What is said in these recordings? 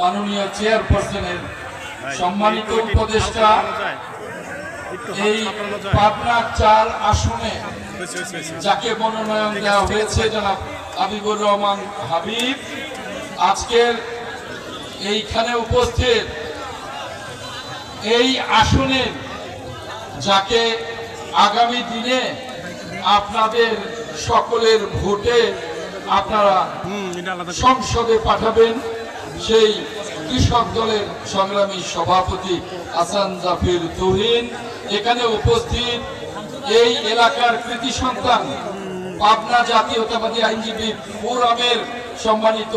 মাননীয় চেয়ারপারসনের সম্মানিত উপদেষ্টা এই পাবনা চার আসনে যাকে মনোনয়ন দেওয়া হয়েছে জনাব হাবিবুর রহমান হাবিব আজকের এইখানে উপস্থিত এই আসনে যাকে আগামী দিনে আপনাদের সকলের ভোটে আপনারা সংসদে পাঠাবেন। সেই কৃষক দলের সংগ্রামী সভাপতি হাসান জাফির তুহিন। এখানে উপস্থিত এই এলাকার কৃতি সন্তান, পাবনা জাতীয়তাবাদী আইনজীবী ফোরামের সম্মানিত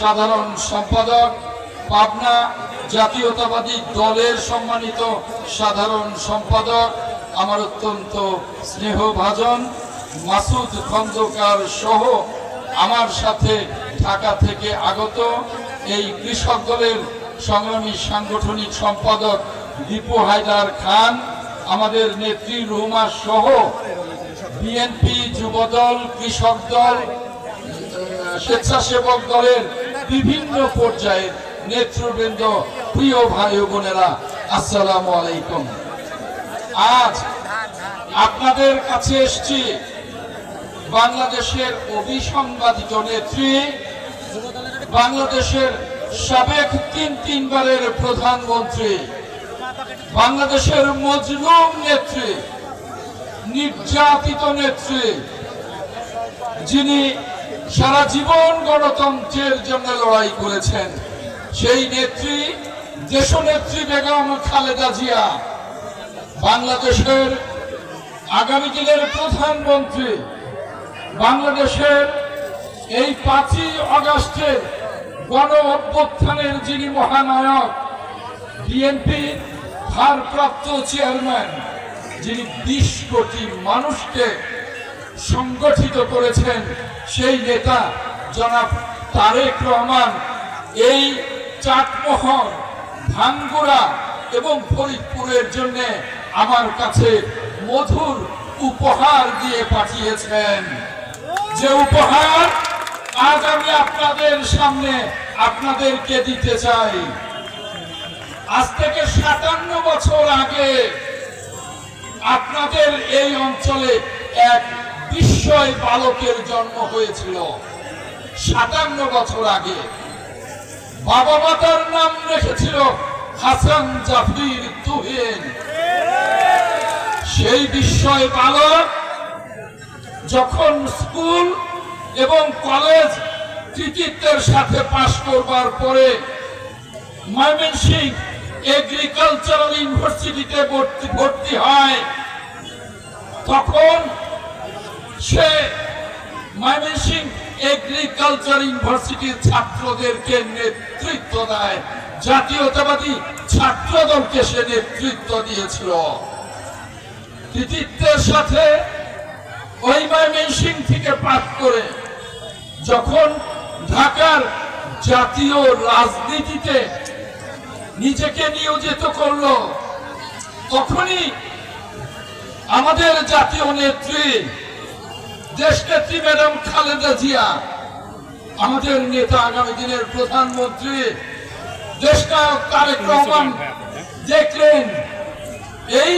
সাধারণ সম্পাদক, পাবনা জাতীয়তাবাদী দলের সম্মানিত সাধারণ সম্পাদক, আমার অত্যন্ত স্নেহভাজন মাসুদ খন্দকার সহ আমার সাথে ঢাকা থেকে আগত এই কৃষক দলের সংগ্রামী সাংগঠনিক সম্পাদক দীপু হায়দার খান, আমাদের নেত্রী রুমা সহ বিএনপি যুবদল, কৃষক দল, স্বেচ্ছাসেবক দলের বিভিন্ন পর্যায়ের নেতৃবৃন্দ, প্রিয় ভাই বোনেরা, আসসালামু আলাইকুম। আজ আপনাদের কাছে এসছি বাংলাদেশের অভিসংবাদিত নেত্রী বাংলাদেশের সাবেক তিন তিনবারের প্রধানমন্ত্রী, বাংলাদেশের মজলুম নেত্রী, নির্যাতিত নেত্রী, যিনি সারা জীবন গণতন্ত্রের জন্য লড়াই করেছেন, সেই নেত্রী, দেশনেত্রী বেগম খালেদা জিয়া, বাংলাদেশের আগামী দিনের প্রধানমন্ত্রী, বাংলাদেশের এই পাঁচই আগস্টের গণ অভ্যুত্থানের যিনি মহানায়ক, বিএনপি ভারপ্রাপ্ত চেয়ারম্যান, যিনি বিশ কোটি মানুষকে সংগঠিত করেছেন, সেই নেতা জনাব তারেক রহমান। এই চাটমোহর, ভাঙ্গুরা এবং ফরিদপুরের জন্য আমার কাছে মধুর উপহার দিয়ে পাঠিয়েছেন। যে উপহার আজ আমি আপনাদের সামনে আপনাদেরকে দিতে চাই। আজ থেকে সাতান্ন বছর আগে আপনাদের এই অঞ্চলে এক বিস্ময় বালকের জন্ম হয়েছিল। সাতান্ন বছর আগে। বাবা মাতার নাম রেখেছিল হাসান জাফির তুহিন। সেই বিস্ময় বালক যখন স্কুল এবং কলেজ কৃতিত্বের সাথে পাশ করবার পরে ময়মনসিং এগ্রিকালচারাল ইউনিভার্সিটিতে ভর্তি হয়। তখন সে ময়মনসিং এগ্রিকালচার ইউনিভার্সিটির ছাত্রদেরকে নেতৃত্ব দেয়। জাতীয়তাবাদী ছাত্র দলকে সে নেতৃত্ব দিয়েছিল। কৃতিত্বের সাথে ওই ময়মনসিং থেকে পাঠ করে যখন ঢাকার জাতীয় রাজনীতিতে নিজেকে নিয়োজিত করল তখনই আমাদের জাতীয় নেত্রী দেশ নেত্রী ম্যাডাম খালেদা জিয়া আমাদের নেতা আগামী দিনের প্রধানমন্ত্রী দেশ নায়ক তারেক রহমান দেখলেন এই